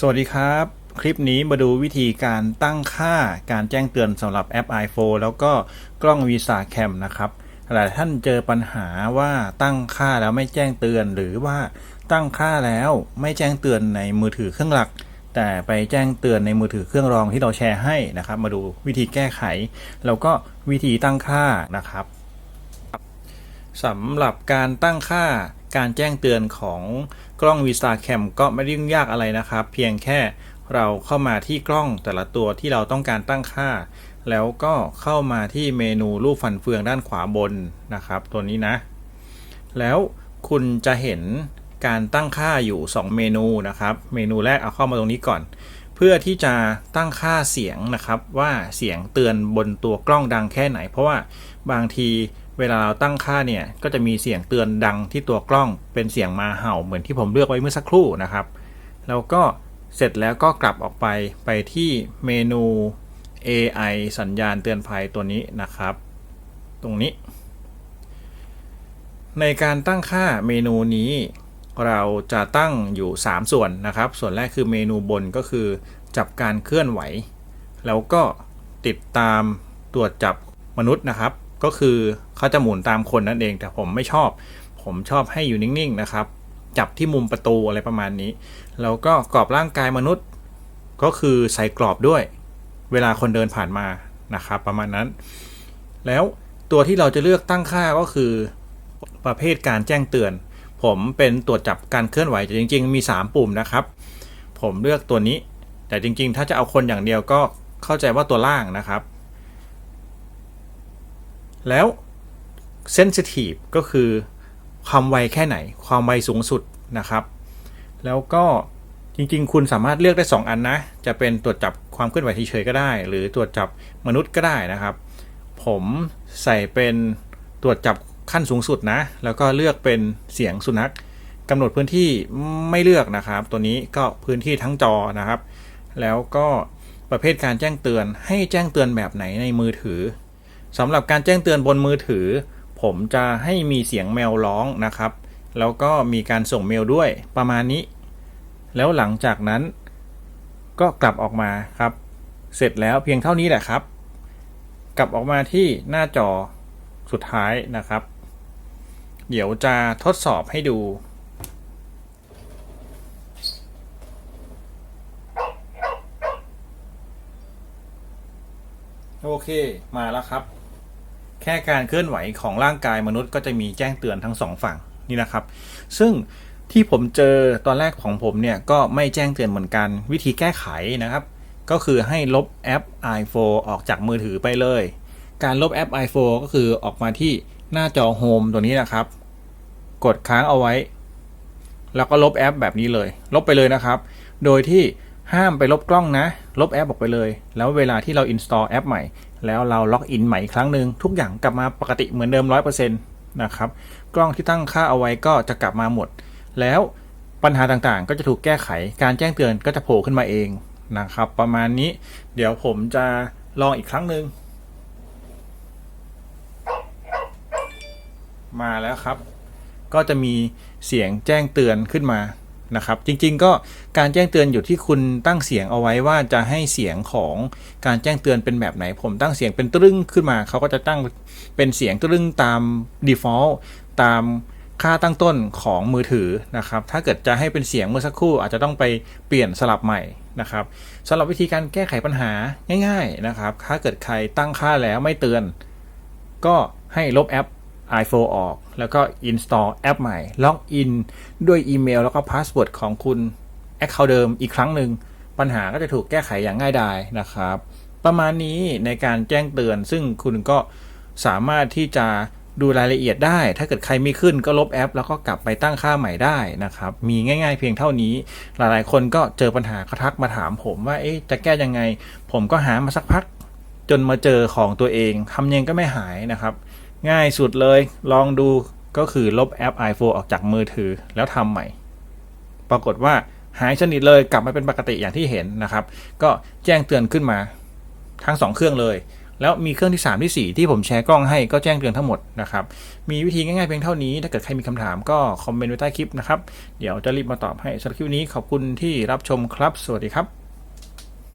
สวัสดีครับ คลิปนี้มาดูวิธีการตั้งค่าการแจ้งเตือนสำหรับแอป iPhone แล้วก็กล้อง Visa Cam นะครับหลายท่านเจอปัญหาว่าตั้งค่าแล้วไม่แจ้งเตือน หรือว่าตั้งค่าแล้วไม่แจ้งเตือนในมือถือเครื่องหลัก แต่ไปแจ้งเตือนในมือถือเครื่องรองที่เราแชร์ให้นะครับ มาดูวิธีแก้ไข แล้วก็วิธีตั้งค่านะครับสำหรับการตั้งค่าการแจ้งเตือนของ กล้อง Visa Cam ก็ไม่ได้ยุ่งยากอะไรนะครับ เพียงแค่เราเข้ามาที่กล้องแต่ละตัวที่เราต้องการตั้งค่า แล้วก็เข้ามาที่เมนูรูปฟันเฟืองด้านขวาบนนะครับ ตัวนี้นะ แล้วคุณจะเห็นการตั้งค่าอยู่ 2 เมนูนะครับ เมนูแรกเอาเข้ามาตรงนี้ก่อน เพื่อที่จะตั้งค่าเสียงนะครับว่าเสียงเตือนบนตัวกล้องดังแค่ไหน เพราะว่าบางที เวลาเราตั้งค่าเนี่ยก็จะมีเสียงเตือนดังที่ตัวกล้องเป็นเสียงมาเห่าเหมือนที่ผมเลือกไว้เมื่อสักครู่นะครับ แล้วก็เสร็จแล้วก็กลับออกไปไปที่เมนู AI สัญญาณเตือนภัยตัวนี้นะครับ ตรงนี้ ในการตั้งค่าเมนูนี้เราจะตั้งอยู่ 3 ส่วนนะครับ ส่วนแรกคือเมนูบนก็คือ จับการเคลื่อนไหว แล้วก็ติดตามตรวจจับมนุษย์นะครับ ก็คือเขาจะหมุนตามคนนั่นเอง แต่ผมไม่ชอบ ผมชอบให้อยู่นิ่งๆนะครับ จับที่มุมประตูอะไรประมาณนี้ แล้วก็กรอบร่างกายมนุษย์ ก็คือใส่กรอบด้วย เวลาคนเดินผ่านมานะครับ ประมาณนั้น แล้วตัวที่เราจะเลือกตั้งค่าก็คือ ประเภทการแจ้งเตือน ผมเป็นตรวจจับการเคลื่อนไหวแต่จริง ๆ มี 3 ปุ่มนะครับ ผมเลือกตัวนี้ แต่จริง ๆ ถ้าจะเอาคนอย่างเดียวก็เข้าใจว่าตัวล่างนะครับ แล้ว sensitive ก็คือความไวแค่ไหน ความไวสูงสุดนะครับ แล้วก็จริงๆ คุณสามารถเลือกได้ 2 อันนะ จะเป็นตรวจจับความเคลื่อนไหวเฉยๆก็ได้ หรือตรวจจับมนุษย์ก็ได้นะครับ ผมใส่เป็นตรวจจับขั้นสูงสุดนะ แล้วก็เลือกเป็นเสียงสุนัขกำหนดพื้นที่ไม่เลือกนะครับ ตัวนี้ก็พื้นที่ทั้งจอนะครับ แล้วก็ประเภทการแจ้งเตือนให้แจ้งเตือนแบบไหนในมือถือ สำหรับการแจ้งเตือนบนมือถือ ผมจะให้มีเสียงแมวร้องนะครับ แล้วก็มีการส่งเมลด้วยประมาณนี้ แล้วหลังจากนั้น ก็กลับออกมาครับ เสร็จแล้วเพียงเท่านี้แหละครับ กลับออกมาที่หน้าจอสุดท้ายนะครับ เดี๋ยวจะทดสอบให้ดูโอเค มาแล้วครับ ค่การเคลื่อนไหวของร่างกายมนุษย์ก็จะมีแจ้งเตือนทั้งสองฝั่งนี่นะครับ ซึ่งที่ผมเจอตอนแรกของผมเนี่ยก็ไม่แจ้งเตือนเหมือนกันวิธีแก้ไขนะครับ ก็คือให้ลบแอป iPhone ออกจากมือถือไปเลย การลบแอป iPhone ก็คือออกมาที่หน้าจอโฮมตัวนี้นะครับ กดค้างเอาไว้ แล้วก็ลบแอปแบบนี้เลย ลบไปเลยนะครับ โดยที่ห้ามไปลบกล้องนะ ลบแอปออกไปเลย แล้วเวลาที่เรา install แอปใหม่ แล้วเราล็อกอินใหม่อีกครั้งหนึ่งทุกอย่างกลับมาปกติเหมือนเดิม 100%นะครับกล้องที่ตั้งค่าเอาไว้ก็จะกลับมาหมด แล้วปัญหาต่างๆ ก็จะถูกแก้ไขการแจ้งเตือนก็จะโผล่ขึ้นมาเองนะครับ ประมาณนี้เดี๋ยวผมจะลองอีกครั้งหนึ่งมาแล้วครับ ก็จะมีเสียงแจ้งเตือนขึ้นมา นะครับ จริงๆ ก็การแจ้งเตือนอยู่ที่คุณตั้งเสียงเอาไว้ว่าจะให้เสียงของการแจ้งเตือนเป็นแบบไหน ผมตั้งเสียงเป็นตรึ้งขึ้นมา เขาก็จะตั้งเป็นเสียงตรึ้งตาม default ตามค่าตั้งต้นของมือถือนะครับ ถ้าเกิดจะให้เป็นเสียงเมื่อสักครู่อาจจะต้องไปเปลี่ยนสลับใหม่นะครับสำหรับวิธีการแก้ไขปัญหาง่าย ๆนะครับ ถ้าเกิดใครตั้งค่าแล้วไม่เตือน ก็ให้ลบแอป iPhone ออก แล้วก็ install แอปใหม่ ล็อกอินด้วยอีเมล แล้วก็พาสเวิร์ดของคุณ Account เดิมอีกครั้งหนึ่ง ปัญหาก็จะถูกแก้ไขอย่างง่ายดายนะครับ ประมาณนี้ในการแจ้งเตือน ซึ่งคุณก็สามารถที่จะดูรายละเอียดได้ ถ้าเกิดใครไม่ขึ้นก็ลบแอป แล้วก็กลับไปตั้งค่าใหม่ได้นะครับ มีง่ายๆเพียงเท่านี้ หลายๆ คนก็เจอปัญหาเขาทักมาถามผมว่า เอ๊ะ จะแก้ยังไง ผมก็หามาสักพัก จนมาเจอของตัวเองทำยังก็ไม่หายนะครับ ง่ายสุดเลย ลองดูก็คือลบแอป iPhone ออกจากมือถือแล้วทำใหม่ ปรากฏว่าหายสนิทเลยกลับมาเป็นปกติอย่างที่เห็นนะครับ ก็แจ้งเตือนขึ้นมาทั้ง 2 เครื่องเลย แล้วมีเครื่องที่ 3 ที่ 4 ที่ผมแชร์กล้องให้ก็แจ้งเตือนทั้งหมดนะครับ มีวิธีง่ายๆเพียงเท่านี้ ถ้าเกิดใครมีคำถามก็คอมเมนต์ไว้ใต้คลิปนะครับ เดี๋ยวจะรีบมาตอบให้สำหรับคลิปนี้ขอบคุณที่รับชมครับ สวัสดีครับ